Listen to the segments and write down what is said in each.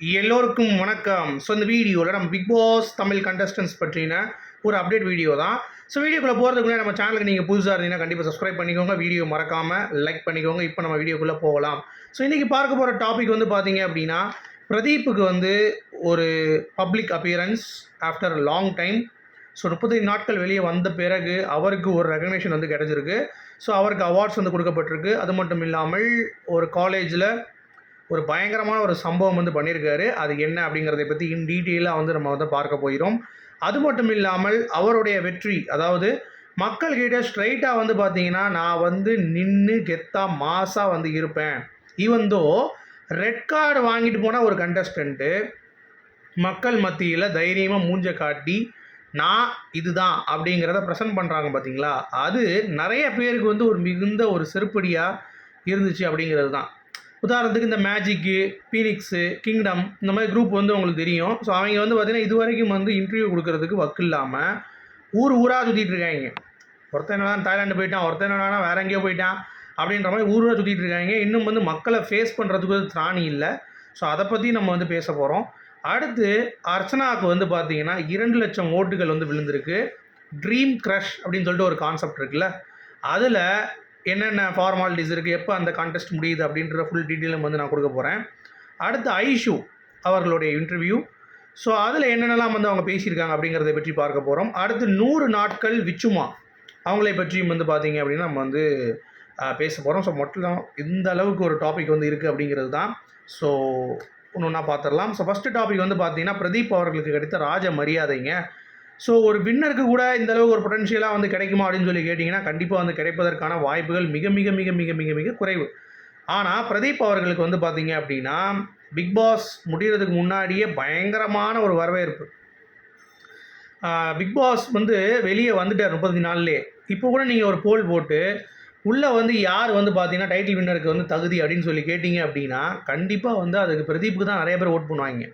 எல்லோருக்கும் வணக்கம். ஸோ இந்த வீடியோவில் நம்ம பிக் பாஸ் தமிழ் கண்டஸ்டன்ஸ் பற்றின ஒரு அப்டேட் வீடியோ தான். ஸோ வீடியோக்குள்ளே போகிறதுக்கு நம்ம சேனலுக்கு நீங்கள் புதுசாக இருந்தீங்கன்னா கண்டிப்பாக சப்ஸ்கிரைப் பண்ணிக்கோங்க. வீடியோ மறக்காமல் லைக் பண்ணிக்கோங்க. இப்போ நம்ம வீடியோக்குள்ளே போகலாம். ஸோ இன்றைக்கி பார்க்க போகிற டாபிக் வந்து பார்த்தீங்க அப்படின்னா பிரதீப்புக்கு வந்து ஒரு public appearance after long time so முப்பத்தைந்து நாட்கள் வெளியே வந்த பிறகு அவருக்கு ஒரு ரெகக்னேஷன் வந்து கிடச்சிருக்கு. ஸோ அவருக்கு அவார்ட்ஸ் வந்து கொடுக்கப்பட்டிருக்கு. அது மட்டும் இல்லாமல் ஒரு காலேஜில் ஒரு பயங்கரமான ஒரு சம்பவம் வந்து பண்ணியிருக்காரு. அது என்ன அப்படிங்கிறத பற்றி இன் டீட்டெயிலாக வந்து நம்ம வந்து பார்க்க போகிறோம். அது மட்டும் இல்லாமல் அவருடைய வெற்றி அதாவது மக்கள்கிட்ட ஸ்ட்ரைட்டாக வந்து பார்த்தீங்கன்னா நான் வந்து நின்று கெத்தா மாசாக வந்து இருப்பேன். ஈவந்தோ ரெட் கார்டு வாங்கிட்டு போனால் ஒரு கண்டஸ்டண்ட்டு மக்கள் மத்தியில் தைரியமாக மூஞ்ச காட்டி நான் இதுதான் அப்படிங்கிறத ப்ரெசென்ட் பண்ணுறாங்க பார்த்தீங்களா அது நிறைய பேருக்கு வந்து ஒரு மிகுந்த ஒரு செருப்படியாக இருந்துச்சு அப்படிங்கிறது தான். உதாரணத்துக்கு இந்த மேஜிக்கு பீனிக்ஸு கிங்டம் இந்த மாதிரி குரூப் வந்து உங்களுக்கு தெரியும். ஸோ அவங்க வந்து பார்த்திங்கன்னா இது வரைக்கும் வந்து இன்டர்வியூ கொடுக்கறதுக்கு வக்கு இல்லாமல் ஊர் ஊராக சுற்றிட்டு இருக்காங்க. ஒருத்தன் என்னடா தாய்லாண்டு போயிட்டான் ஒருத்தன் என்னடா வேற எங்கேயோ போயிட்டான் அப்படின்ற மாதிரி ஊராக சுற்றிட்டு இருக்காங்க. இன்னும் வந்து மக்களை ஃபேஸ் பண்ணுறதுக்கு வந்து திராணி இல்லை. ஸோ அதை பற்றி நம்ம வந்து பேச போகிறோம் அடுத்து அர்ச்சனாவுக்கு வந்து பார்த்தீங்கன்னா இரண்டு லட்சம் ஓட்டுகள் வந்து விழுந்திருக்கு. ட்ரீம் க்ரஷ் அப்படின்னு சொல்லிட்டு ஒரு கான்செப்ட் இருக்குல்ல. அதில் என்னென்ன ஃபார்மாலிட்டிஸ் இருக்குது எப்போ அந்த கான்டெஸ்ட் முடியுது அப்படின்ற ஃபுல் டீட்டெயிலும் வந்து நான் கொடுக்க போகிறேன் அடுத்து ஐஷு அவர்களுடைய இன்டர்வியூ ஸோ அதில் என்னென்னலாம் வந்து அவங்க பேசியிருக்காங்க அப்படிங்கிறத பற்றி பார்க்க போகிறோம் அடுத்து நூறு நாட்கள் விச்சுமா அவங்களை பற்றியும் வந்து பார்த்தீங்க அப்படின்னா நம்ம வந்து பேச போகிறோம் ஸோ மொத்தம் இந்த அளவுக்கு ஒரு டாபிக் வந்து இருக்குது அப்படிங்கிறது தான். ஸோ ஒன்று ஒன்றா பார்த்துடலாம். ஸோ ஃபஸ்ட்டு டாபிக் வந்து பார்த்தீங்கன்னா பிரதீப் அவர்களுக்கு கிடைத்த ராஜ மரியாதைங்க. ஸோ ஒரு வின்னருக்கு கூட இந்த அளவுக்கு ஒரு பொட்டன்ஷியலாக வந்து கிடைக்குமா அப்படின்னு சொல்லி கேட்டிங்கன்னா கண்டிப்பாக வந்து கிடைப்பதற்கான வாய்ப்புகள் மிக மிக மிக மிக மிக மிக குறைவு. ஆனால் பிரதீப் அவர்களுக்கு வந்து பார்த்தீங்க அப்படின்னா பிக் பாஸ் முடிகிறதுக்கு முன்னாடியே பயங்கரமான ஒரு வரவேற்பு. பிக் பாஸ் வந்து வெளியே வந்துட்டார் முப்பத்தி நாள்லேயே. இப்போ கூட நீங்கள் ஒரு போல் போட்டு உள்ளே வந்து யார் வந்து பார்த்தீங்கன்னா டைட்டில் வின்னருக்கு வந்து தகுதி அப்படின்னு சொல்லி கேட்டிங்க அப்படின்னா கண்டிப்பாக வந்து அதுக்கு பிரதீப்புக்கு தான் நிறைய பேர் ஓட் பண்ணுவாங்க.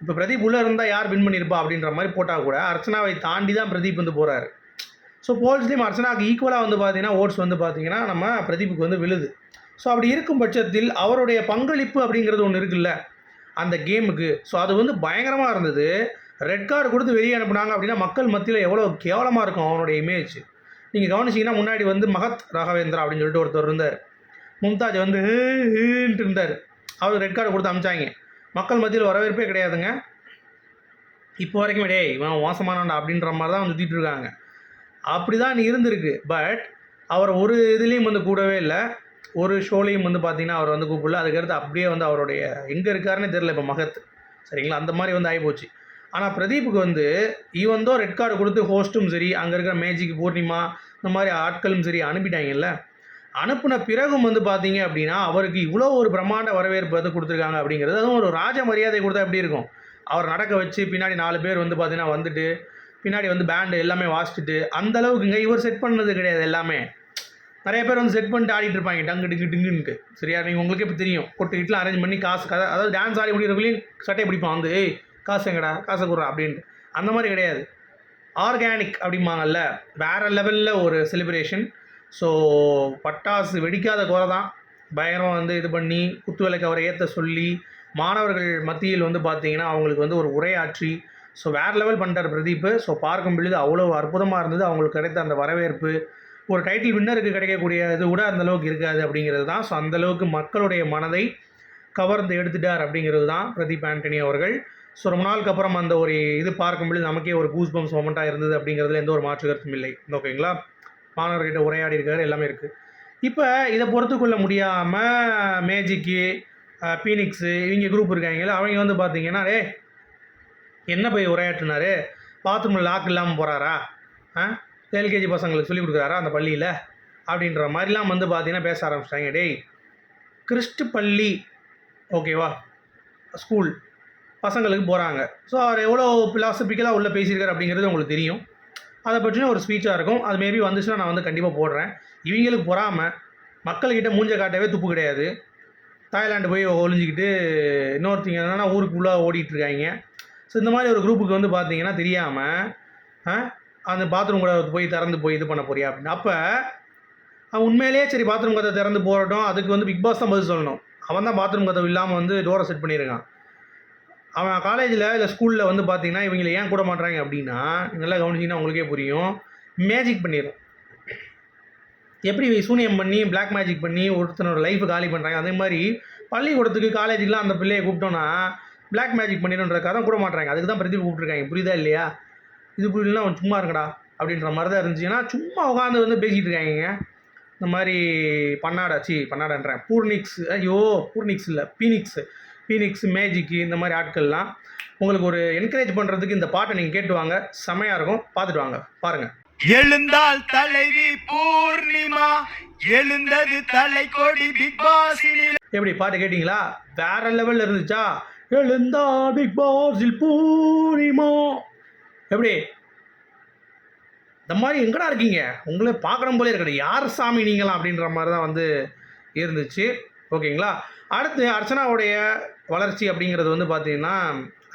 இப்போ பிரதீப் உள்ளே இருந்தால் யார் வின் பண்ணியிருப்பா அப்படின்ற மாதிரி போட்டால் கூட அர்ச்சனாவை தாண்டி தான் பிரதீப் வந்து போகிறாரு ஸோ போல்ஸ்லேயும் அர்ச்சனாவுக்கு ஈக்குவலாக வந்து பார்த்தீங்கன்னா ஓட்ஸ் வந்து பார்த்தீங்கன்னா நம்ம பிரதீப்புக்கு வந்து விழுது. ஸோ அப்படி இருக்கும் பட்சத்தில் அவருடைய பங்களிப்பு அப்படிங்கிறது ஒன்று இருக்குல்ல அந்த கேமுக்கு ஸோ அது வந்து பயங்கரமாக இருந்தது. ரெட் கார்டு கொடுத்து வெளியே அனுப்புனாங்க அப்படின்னா மக்கள் மத்தியில் எவ்வளோ கேவலமாக இருக்கும் அவனுடைய இமேஜ் நீங்கள் கவனிச்சிங்கன்னா முன்னாடி வந்து மகத் ராகவேந்திரா அப்படின்னு சொல்லிட்டு ஒருத்தர் இருந்தார். மும்தாஜ் வந்து இருந்தார். அவர் ரெட் கார்டு கொடுத்து அமிச்சாங்க. மக்கள் மத்தியில் வரவேற்பே கிடையாதுங்க. இப்போ வரைக்கும் டேய் இவன் மோசமானவன்டா அப்படின்ற மாதிரி தான் வந்து திட்டிருக்காங்க இருக்காங்க. அப்படி தான் இருந்திருக்கு. பட் அவர் ஒரு இதுலேயும் வந்து கூடவே இல்லை. ஒரு ஷோலையும் வந்து பார்த்தீங்கன்னா அவர் வந்து கூப்பிடல. அதுக்கடுத்து அப்படியே வந்து அவருடைய எங்கே இருக்காருன்னு தெரில இப்போ மகத். சரிங்களா? அந்த மாதிரி வந்து ஆகிப்போச்சு ஆனால் பிரதீப்புக்கு வந்து ஈவன் தான் ரெட் கார்டு கொடுத்து ஹோஸ்ட்டும் சரி அங்கே இருக்கிற மேஜிக் பூர்ணிமா இந்த மாதிரி ஆட்களும் சரி அனுப்பிட்டாங்கல்ல அனுப்பின பிறகும் வந்து பார்த்தீங்க அப்படின்னா அவருக்கு இவ்வளோ ஒரு பிரம்மாண்ட வரவேற்பு வந்து கொடுத்துருக்காங்க அப்படிங்கிறது. அதுவும் ஒரு ராஜ மரியாதை கொடுத்தா எப்படி இருக்கும்? அவர் நடக்க வச்சு பின்னாடி நாலு பேர் வந்து பார்த்தீங்கன்னா வந்துட்டு பின்னாடி வந்து பேண்டு எல்லாமே வாசிச்சுட்டு அந்த அளவுக்குங்க இவர் செட் பண்ணது கிடையாது எல்லாமே. நிறைய பேர் வந்து செட் பண்ணிட்டு ஆடிட்டு இருப்பாங்க டங்கு டிங்கு டிங்குன்ட்டு சரியா? நீங்கள் உங்களுக்கே இப்போ தெரியும். கொட்டுக்கிட்டுலாம் அரேஞ்ச் பண்ணி காசு கதை அதாவது டான்ஸ் ஆடி முடிக்கிறவங்களையும் சட்டையை பிடிப்பான் வந்து ஏய் காசு எங்கடா? காசை கொடுறா? அப்படின்ட்டு. அந்த மாதிரி கிடையாது. ஆர்கானிக் அப்படிம்பாங்கல்ல வேறு லெவலில் ஒரு செலிப்ரேஷன் ஸோ பட்டாசு வெடிக்காத குறை தான். பயங்கரமாக வந்து இது பண்ணி குத்து விளக்கு அவரை ஏற்ற சொல்லி மாணவர்கள் மத்தியில் வந்து பார்த்தீங்கன்னா அவங்களுக்கு வந்து ஒரு உரையாற்றி ஸோ வேறு லெவல் பண்ணிட்டார் பிரதீப். ஸோ பார்க்கும் பொழுது அவ்வளோ அற்புதமாக இருந்தது. அவங்களுக்கு கிடைத்த அந்த வரவேற்பு ஒரு டைட்டில் வின்னருக்கு கிடைக்கக்கூடிய இது கூட அந்த அளவுக்கு இருக்காது அப்படிங்கிறது தான். ஸோ அந்தளவுக்கு மக்களுடைய மனதை கவர்ந்து எடுத்துட்டார் அப்படிங்கிறது தான் பிரதீப் ஆண்டனி அவர்கள். ஸோ ரொம்ப நாளுக்கு அப்புறம் அந்த ஒரு இது பார்க்கும் பொழுது நமக்கே ஒரு கூஸ் பம்ஸ் மொமெண்ட்டாக இருந்தது அப்படிங்கிறதுல எந்த ஒரு மாற்று கருத்தும் இல்லை. ஓகேங்களா மாணவர்கிட்ட உரையாடி இருக்காரு எல்லாமே இருக்குது இப்போ இதை பொறுத்துக்கொள்ள முடியாமல் மேஜிக்கு பீனிக்ஸு இவங்க குரூப் இருக்காங்களே அவங்க வந்து பார்த்தீங்கன்னா டே என்ன போய் உரையாற்றினாரு? பாத்ரூமில் லாக் இல்லாமல் போகிறாரா ஆ எல்கேஜி பசங்களுக்கு சொல்லிக் கொடுக்குறாரா அந்த பள்ளியில்? அப்படின்ற மாதிரிலாம் வந்து பார்த்தீங்கன்னா பேச ஆரம்பிச்சிட்டாங்க. டேய் கிறிஸ்ட் பள்ளி ஓகேவா ஸ்கூல் பசங்களுக்கு போகிறாங்க ஸோ அவர் எவ்வளோ ஃபிலாசபிக்கலாக உள்ளே பேசியிருக்கார் அப்படிங்கிறது உங்களுக்கு தெரியும். அதை பற்றின ஒரு ஸ்பீச்சாக இருக்கும். அது மேபி வந்துச்சுன்னா நான் வந்து கண்டிப்பாக போடுறேன். இவங்களுக்கு பொறாமல் மக்கள்கிட்ட மூஞ்ச காட்டவே துப்பு கிடையாது. தாய்லாண்டு போய் ஒழிஞ்சிக்கிட்டு இன்னொருத்தங்க என்ன ஊருக்குள்ளே ஓடிட்டுருக்காங்க ஸோ இந்த மாதிரி ஒரு குரூப்புக்கு வந்து பார்த்தீங்கன்னா தெரியாமல் அந்த பாத்ரூம் கூட போய் திறந்து போய் இது பண்ண போறியா அப்படின்னு. அப்போ அவன் உண்மையிலேயே சரி பாத்ரூம் கதை திறந்து போகட்டும் அதுக்கு வந்து பிக் பாஸ் தான் பதில் சொல்லணும். அவன் தான் பாத்ரூம் கதவு இல்லாமல் வந்து டோரை செட் பண்ணியிருக்கான் அவன் காலேஜில் இல்லை ஸ்கூலில் வந்து பார்த்தீங்கன்னா இவங்களை ஏன் கூட மாட்றாங்க அப்படின்னா நல்லா கவனிச்சிங்கன்னா உங்களுக்கே புரியும். மேஜிக் பண்ணிடும் எப்படி சூனியம் பண்ணி பிளாக் மேஜிக் பண்ணி ஒருத்தனோட லைஃப் காலி பண்ணுறாங்க அதே மாதிரி பள்ளிக்கூடத்துக்கு காலேஜுக்குலாம் அந்த பிள்ளையை கூப்பிட்டோன்னா பிளாக் மேஜிக் பண்ணிடுன்றதுக்காக தான் கூட மாட்றாங்க அதுக்கு தான் பிரதீப் கூப்பிட்ருக்காங்க புரியுதா இல்லையா? இது புரியலன்னா அவன் சும்மா இருக்கடா அப்படின்ற மாதிரி தான் இருந்துச்சுன்னா சும்மா உட்காந்து வந்து பேசிகிட்டு இருக்காங்க. இந்த மாதிரி பன்னாடா சி பன்னாடான்றேன் பூர்னிக்ஸ் ஐயோ பூர்னிக்ஸ் இல்லை பீனிக்ஸு. பீனிக்ஸ் மேஜிக்கு இந்த மாதிரி ஆட்கள்லாம் உங்களுக்கு ஒரு என்கரேஜ் பண்ணுறதுக்கு இந்த பாட்டை நீங்கள் கேட்டு வாங்க. செமையாக இருக்கும். பார்த்துட்டு வாங்க. பாருங்கள் எழுந்தால் தலைவி பூர்ணிமா எழுந்தது தலை கொடி பிக் பாஸினில் எப்படி பாட்டு கேட்டிங்களா? வேற லெவலில் இருந்துச்சா? எழுந்தா பிக் பாஸில் பூரிமா எப்படி? இந்த மாதிரி எங்கடா இருக்கீங்க? உங்களை பார்க்கணும் போலே இருக்கட்டும். யார் சாமி நீங்களாம் அப்படின்ற மாதிரி தான் வந்து இருந்துச்சு. ஓகேங்களா? அடுத்து அர்ச்சனாவுடைய வளர்ச்சி அப்படிங்கிறது வந்து பார்த்தீங்கன்னா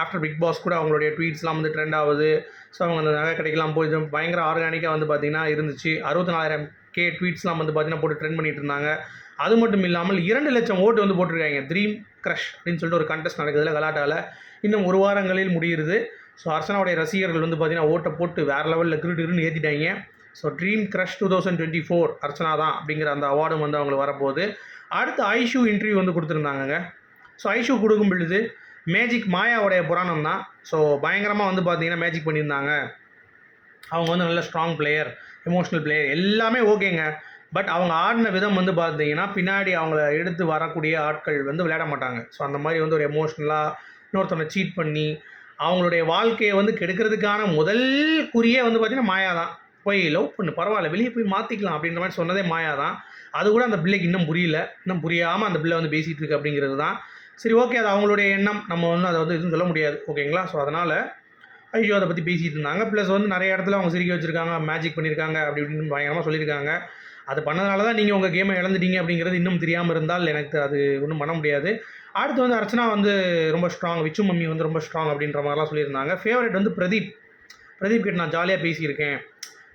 ஆஃப்டர் பிக் பாஸ் கூட அவங்களுடைய ட்வீட்ஸ்லாம் வந்து ட்ரெண்ட் ஆகுது. ஸோ அவங்க அந்த நகை கடைக்கெலாம் போய் பயங்கர ஆர்கானிக்காக வந்து பார்த்தீங்கன்னா இருந்துச்சு. அறுபத்தி நாலாயிரம் கே ட்வீட்ஸ்லாம் வந்து பார்த்தீங்கன்னா போட்டு ட்ரெண்ட் பண்ணிட்டு இருந்தாங்க. அது மட்டும் இல்லாமல் இரண்டு லட்சம் ஓட்டு வந்து போட்டிருக்காங்க. ட்ரீம் க்ரஷ் அப்படின்னு சொல்லிட்டு ஒரு கண்டெஸ்ட் நடக்குதுல கலாட்டாவில் இன்னும் ஒரு வாரங்களில் முடியுது. ஸோ அர்ச்சனாவுடைய ரசிகர்கள் வந்து பார்த்தீங்கன்னா ஓட்டை போட்டு வேறு லெவலில் கிருட்டுன்னு ஏற்றிட்டாங்க so dream crush two thousand twenty four Archana தான் அப்படிங்கிற அந்த அவார்டும் வந்து அவங்களுக்கு வரப்போகுது. அடுத்து ஐஷு இன்டர்வியூ வந்து கொடுத்துருந்தாங்க ஸோ ஐஷு கொடுக்கும் பொழுது மேஜிக் மாயாவுடைய புராணம் தான். ஸோ பயங்கரமாக வந்து பார்த்தீங்கன்னா மேஜிக் பண்ணியிருந்தாங்க. அவங்க வந்து நல்ல ஸ்ட்ராங் பிளேயர் எமோஷ்னல் பிளேயர் எல்லாமே ஓகேங்க பட் அவங்க ஆடின விதம் வந்து பார்த்தீங்கன்னா பின்னாடி அவங்கள எடுத்து வரக்கூடிய ஆட்கள் வந்து விளையாட மாட்டாங்க. ஸோ அந்த மாதிரி வந்து ஒரு எமோஷ்னலாக இன்னொருத்தனை சீட் பண்ணி அவங்களுடைய வாழ்க்கையை வந்து கெடுக்கிறதுக்கான முதல் குறியே வந்து பார்த்தீங்கன்னா மாயா தான். போய் லவ் பண்ணு பரவாயில்ல வெளியே போய் மாற்றிக்கலாம் அப்படின்ற மாதிரி சொன்னதே மாயா தான். அது கூட அந்த பிள்ளைக்கு இன்னும் புரியல. இன்னும் புரியாமல் அந்த பிள்ளை வந்து பேசிகிட்டு இருக்கு அப்படிங்கிறது தான் சரி ஓகே அது அவங்களுடைய எண்ணம். நம்ம வந்து அதை வந்து எதுவும் சொல்ல முடியாது. ஓகேங்களா ஸோ அதனால் ஐயோ அதை பற்றி பேசிகிட்டு இருந்தாங்க. ப்ளஸ் வந்து நிறைய இடத்துல அவங்க சிரிக்க வச்சுருக்காங்க மேஜிக் பண்ணியிருக்காங்க அப்படி இப்படின்னு பயங்கரமாக சொல்லியிருக்காங்க. அது பண்ணதுனால தான் நீங்கள் உங்கள் கேமை இழந்துட்டீங்க அப்படிங்கிறது இன்னும் தெரியாமல் இருந்தால் எனக்கு அது ஒன்றும் பண்ண முடியாது. அடுத்து வந்து அர்ச்சனா வந்து ரொம்ப ஸ்ட்ராங் விச்சு மம்மி வந்து ரொம்ப ஸ்ட்ராங் அப்படின்ற மாதிரிலாம் சொல்லியிருந்தாங்க. ஃபேவரட் வந்து பிரதீப். பிரதீப் கிட்ட நான் ஜாலியாக பேசியிருக்கேன்.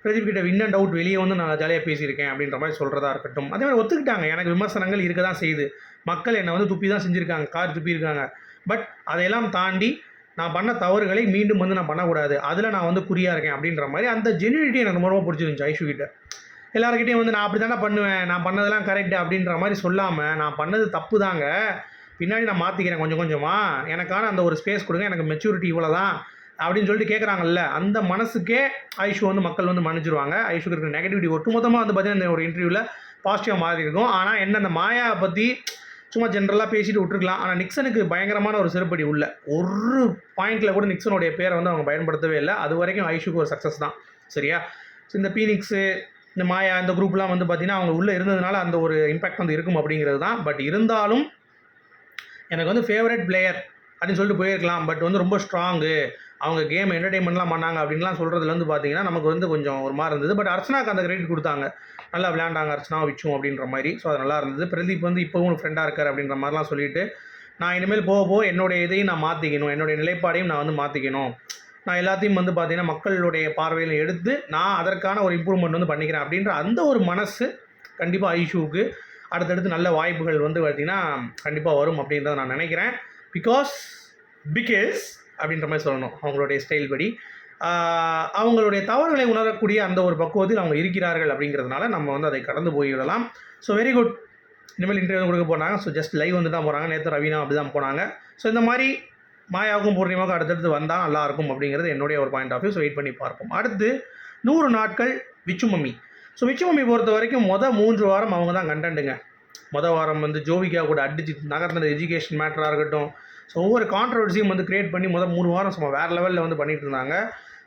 பிரதீப் கிட்ட வின் அண்ட் அவுட் வெளியே வந்து நான் ஜாலியாக பேசியிருக்கேன் அப்படின்ற மாதிரி சொல்கிறதா இருக்கட்டும். அதே மாதிரி ஒத்துக்கிட்டாங்க. எனக்கு விமர்சனங்கள் இருக்க தான் செய்யுது. மக்கள் என்னை வந்து துப்பி தான் செஞ்சுருக்காங்க. கார் துப்பியிருக்காங்க. பட் அதையெல்லாம் தாண்டி நான் பண்ண தவறுகளை மீண்டும் வந்து நான் பண்ணக்கூடாது. அதில் நான் வந்து குறியாக இருக்கேன் அப்படின்ற மாதிரி அந்த ஜென்யூனிட்டி எனக்கு ரொம்ப ரொம்ப பிடிச்சிருந்துச்சு ஐஷு கிட்ட. எல்லாருக்கிட்டையும் வந்து நான் அப்படி தானே பண்ணுவேன். நான் பண்ணதெல்லாம் கரெக்டு அப்படின்ற மாதிரி சொல்லாமல் நான் பண்ணது தப்பு தாங்க பின்னாடி நான் மாற்றிக்கிறேன் கொஞ்சம் கொஞ்சமாக எனக்கான அந்த ஒரு ஸ்பேஸ் கொடுங்க. எனக்கு மெச்சூரிட்டி இவ்வளோ தான் அப்படின்னு சொல்லிட்டு கேட்குறாங்கல்ல அந்த மனசுக்கே ஐஷு வந்து மக்கள் வந்து மன்னிச்சிருவாங்க. ஐஷுக்கு இருக்கிற நெகட்டிவிட்டி ஒட்டுமொத்தமாக வந்து பார்த்தீங்கன்னா இந்த ஒரு இன்டர்வியூவில் பாசிட்டிவாக மாறி இருக்கும். ஆனால் என்ன அந்த மாயா பற்றி சும்மா ஜென்ரலாக பேசிட்டு விட்டுருக்கலாம். ஆனால் நிக்சனுக்கு பயங்கரமான ஒரு சிறுபடி உள்ள ஒரு பாயிண்டில் கூட நிக்சனுடைய பேரை வந்து அவங்க பயன்படுத்தவே இல்லை. அது வரைக்கும் ஐஷுக்கு ஒரு சக்ஸஸ் தான். சரியா? ஸோ இந்த பீனிக்ஸு இந்த மாயா இந்த குரூப்லாம் வந்து பார்த்திங்கன்னா அவங்க உள்ளே இருந்ததுனால அந்த ஒரு இம்பாக்ட் வந்து இருக்கும் அப்படிங்கிறது தான். பட் இருந்தாலும் எனக்கு வந்து ஃபேவரட் பிளேயர் அப்படின்னு சொல்லிட்டு போயிருக்கலாம். பட் வந்து ரொம்ப ஸ்ட்ராங்கு அவங்க கேம் என்டர்டைன்மெண்ட்லாம் பண்ணாங்க அப்படின்லாம் சொல்கிறதுலேருந்து பார்த்தீங்கன்னா நமக்கு வந்து கொஞ்சம் ஒரு மாதிரி இருந்தது. பட் அர்ச்சனாக்கு அந்த கிரெடிட் கொடுத்தாங்க. நல்லா விளையாண்டாங்க அர்ச்சனா விச்சும் அப்படின்ற மாதிரி. ஸோ அது நல்லா இருந்தது. பிரதீப் வந்து இப்போவும் ஃப்ரெண்டாக இருக்கார் அப்படின்ற மாதிரிலாம் சொல்லிட்டு நான் இனிமேல் போக போக என்னுடைய இதையும் நான் மாற்றிக்கணும் என்னுடைய நிலைப்பாடையும் நான் வந்து மாற்றிக்கணும் நான் எல்லாத்தையும் வந்து பார்த்தீங்கன்னா மக்களுடைய பார்வையில் எடுத்து நான் அதற்கான ஒரு இம்ப்ரூவ்மெண்ட் வந்து பண்ணிக்கிறேன் அப்படின்ற அந்த ஒரு மனசு கண்டிப்பாக ஐஷுவுக்கு அடுத்தடுத்து நல்ல வாய்ப்புகள் வந்து பார்த்திங்கன்னா கண்டிப்பாக வரும் அப்படின்றத நான் நினைக்கிறேன். பிகாஸ் பிகேஸ் அப்படின்ற மாதிரி சொல்லணும் அவங்களுடைய ஸ்டைல் படி. அவங்களுடைய தவறுகளை உணரக்கூடிய அந்த ஒரு பக்குவத்தில் அவங்க இருக்கிறார்கள் அப்படிங்கிறதுனால நம்ம வந்து அதை கடந்து போய்விடலாம் ஸோ வெரி குட் இனிமேல் இன்டர்வியூ கொடுக்க போனாங்க ஸோ ஜஸ்ட் லைவ் வந்து தான் போகிறாங்க நேற்று ரவீனா அப்படி தான் போனாங்க. ஸோ இந்த மாதிரி மாயாவுக்கும் பூர்ணிமாவுக்கும் அடுத்தடுத்து வந்தால் நல்லாயிருக்கும் அப்படிங்கிறது என்னுடைய ஒரு point of view so wait பண்ணி பார்ப்போம். அடுத்து நூறு நாட்கள் விச்சுமம்மி ஸோ விச்சுமம்மி பொறுத்த வரைக்கும் மொதல் மூன்று வாரம் அவங்க தான் கண்டண்டுங்க மொதல் வாரம் வந்து ஜோவிகா கூட அடிச்சு நகரத்தில் எஜுகேஷன் மேட்டராக இருக்கட்டும். ஸோ ஒவ்வொரு கான்ட்ரவர்சியும் வந்து கிரியேட் பண்ணி முதல் மூணு வாரம் சும்மா வேறு லெவலில் வந்து பண்ணிட்டு இருந்தாங்க.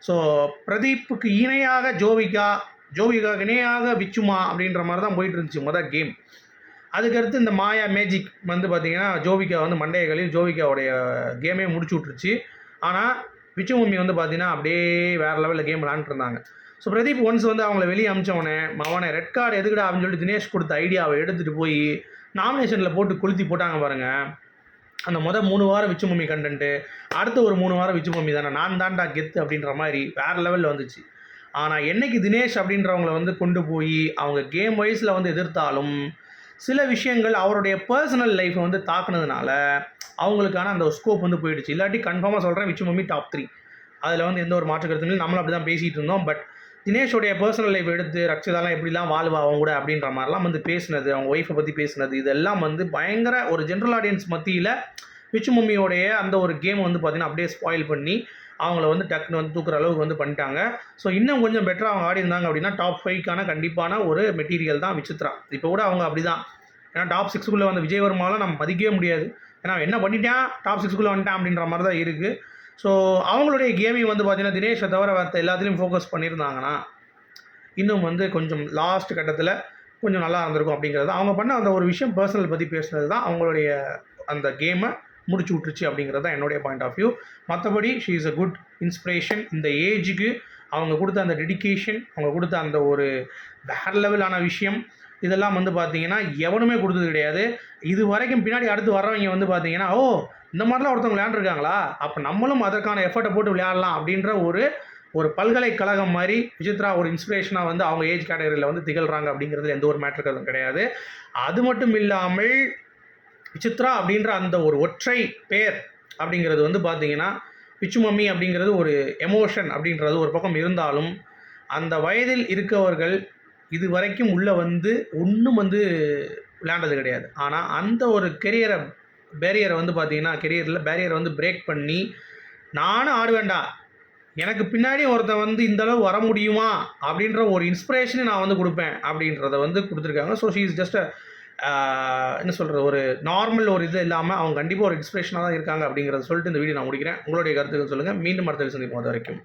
ஸோ பிரதீப்புக்கு இணையாக ஜோவிகா ஜோவிகா இணையாக விச்சுமா அப்படின்ற மாதிரி தான் போயிட்டு இருந்துச்சு மொதல் கேம் அதுக்கடுத்து இந்த மாயா மேஜிக் வந்து பார்த்திங்கன்னா ஜோவிகா வந்து மண்டைய ஜோவிகாவுடைய கேமே முடிச்சு விட்ருச்சு ஆனால் விச்சு மம்மி வந்து பார்த்திங்கன்னா அப்படியே வேறு லெவலில் கேம் விளாண்டுட்டு இருந்தாங்க. ஸோ பிரதீப் ஒன்ஸ் வந்து அவங்கள வெளியே அமிச்சவனே மவனை ரெட் கார்டு எதுக்குடா? அப்படின்னு சொல்லிட்டு தினேஷ் கொடுத்த ஐடியாவை எடுத்துகிட்டு போய் நாமினேஷனில் போட்டு கொளுத்தி போட்டாங்க பாருங்கள் அந்த மொதல் மூணு வாரம் விச்சு மம்மி கண்டென்ட்டு அடுத்த ஒரு மூணு வாரம் விச்சு மம்மி தானே நான் தான்டா கெத்து அப்படின்ற மாதிரி வேறு லெவலில் வந்துச்சு. ஆனால் என்னைக்கு தினேஷ் அப்படின்றவங்கள வந்து கொண்டு போய் அவங்க கேம் வைஸில் வந்து எதிர்த்தாலும் சில விஷயங்கள் அவருடைய பர்சனல் லைஃப்பை வந்து தாக்குனதுனால அவங்களுக்கான அந்த ஸ்கோப் வந்து போயிடுச்சு. இல்லாட்டி கன்ஃபார்மாக சொல்கிறேன் விச்சு மம்மி டாப் த்ரீ அதில் வந்து எந்த ஒரு மாற்று கருத்தும் நம்மளும் அப்படி தான் பேசிகிட்டு இருந்தோம். பட் தினேஷோடைய பர்சனல் லைஃப் எடுத்து ரக்ஷிதாலாம் எப்படிலாம் வாழ்வா அவங்க கூட அப்படின்ற மாதிரிலாம் வந்து பேசுனது அவங்க ஒய்ஃபை பற்றி பேசுனது இதெல்லாம் வந்து பயங்கர ஒரு ஜென்ரல் ஆடியன்ஸ் மத்தியில் விச்சு மம்மியோடைய அந்த ஒரு கேம் வந்து பார்த்தீங்கன்னா அப்படியே ஸ்பாயில் பண்ணி அவங்கள வந்து டக்குன்னு வந்து தூக்குற அளவுக்கு வந்து பண்ணிட்டாங்க. ஸோ இன்னும் கொஞ்சம் பெட்டராக அவங்க ஆடி இருந்தாங்க அப்படின்னா டாப் ஃபைவ்க்கான கண்டிப்பான ஒரு மெட்டீரியல் தான் விசித்ரா இப்போ கூட அவங்க அப்படி தான் ஏன்னா டாப் சிக்ஸுக்குள்ளே வந்த விஜய் வர்மாலாம் நம்ம மதிக்கவே முடியாது. ஏன்னா என்ன பண்ணிட்டான்? டாப் சிக்ஸ்க்குள்ளே வந்துட்டான் அப்படின்ற மாதிரி தான் இருக்குது ஸோ அவங்களுடைய கேமிங் வந்து பார்த்தீங்கன்னா தினேஷை தவிர மற்ற எல்லாத்துலேயும் ஃபோக்கஸ் பண்ணியிருந்தாங்கன்னா இன்னும் வந்து கொஞ்சம் லாஸ்ட் கட்டத்தில் கொஞ்சம் நல்லா இருந்திருக்கும் அப்படிங்கிறது. அவங்க பண்ண அந்த ஒரு விஷயம் பர்சனல் பற்றி பேசுனது தான் அவங்களுடைய அந்த கேமை முடிச்சு விட்டுருச்சு அப்படிங்கிறது தான் என்னுடைய பாயிண்ட் ஆஃப் வியூ மற்றபடி she is a good inspiration இந்த ஏஜுக்கு அவங்க கொடுத்த அந்த டெடிக்கேஷன் அவங்க கொடுத்த அந்த ஒரு வேற லெவலான விஷயம் இதெல்லாம் வந்து பார்த்தீங்கன்னா எவனுமே கொடுத்தது கிடையாது. இது வரைக்கும் பின்னாடி அடுத்து வர்றவங்க வந்து பார்த்தீங்கன்னா ஓ இந்த மாதிரிலாம் ஒருத்தவங்க விளையாண்டுருக்காங்களா? அப்போ நம்மளும் அதற்கான எஃபர்ட்டை போட்டு விளையாடலாம் அப்படின்ற ஒரு ஒரு பல்கலைக்கழகம் மாதிரி விசித்ரா ஒரு இன்ஸ்பிரேஷனாக வந்து அவங்க ஏஜ் கேட்டகரியில் வந்து திகழ்கிறாங்க அப்படிங்கிறது எந்த ஒரு மேட்ரு கிடையாது. அது மட்டும் இல்லாமல் விசித்ரா அப்படின்ற அந்த ஒரு ஒற்றை பேர் அப்படிங்கிறது வந்து பார்த்தீங்கன்னா பிச்சு மம்மி அப்படிங்கிறது ஒரு எமோஷன் அப்படின்றது ஒரு பக்கம் இருந்தாலும் அந்த வயதில் இருக்கவர்கள் இது வரைக்கும் உள்ளே வந்து ஒன்றும் வந்து விளையாண்டது கிடையாது. ஆனால் அந்த ஒரு கெரியரை பேரியரை வந்து பார்த்தீங்கன்னா கெரியரில் பேரியரை வந்து பிரேக் பண்ணி நானும் ஆடுவேண்டா எனக்கு பின்னாடி ஒருத்தன் வந்து இந்த அளவு வர முடியுமா? அப்படின்ற ஒரு இன்ஸ்பிரேஷனை நான் வந்து கொடுப்பேன். அப்படின்றத வந்து கொடுத்துருக்காங்க. ஸோ ஷீ இஸ் ஜஸ்ட் என்ன சொல்கிறது ஒரு நார்மல் ஒரு இது இல்லாமல் அவங்க கண்டிப்பாக ஒரு இன்ஸ்பிரேஷனாக தான் இருக்காங்க அப்படிங்கிறத சொல்லிட்டு இந்த வீடியோ நான் முடிக்கிறேன். உங்களுடைய கருத்துக்கள் சொல்லுங்கள் மீண்டும் அடுத்த சந்திப்போம். அது வரைக்கும்.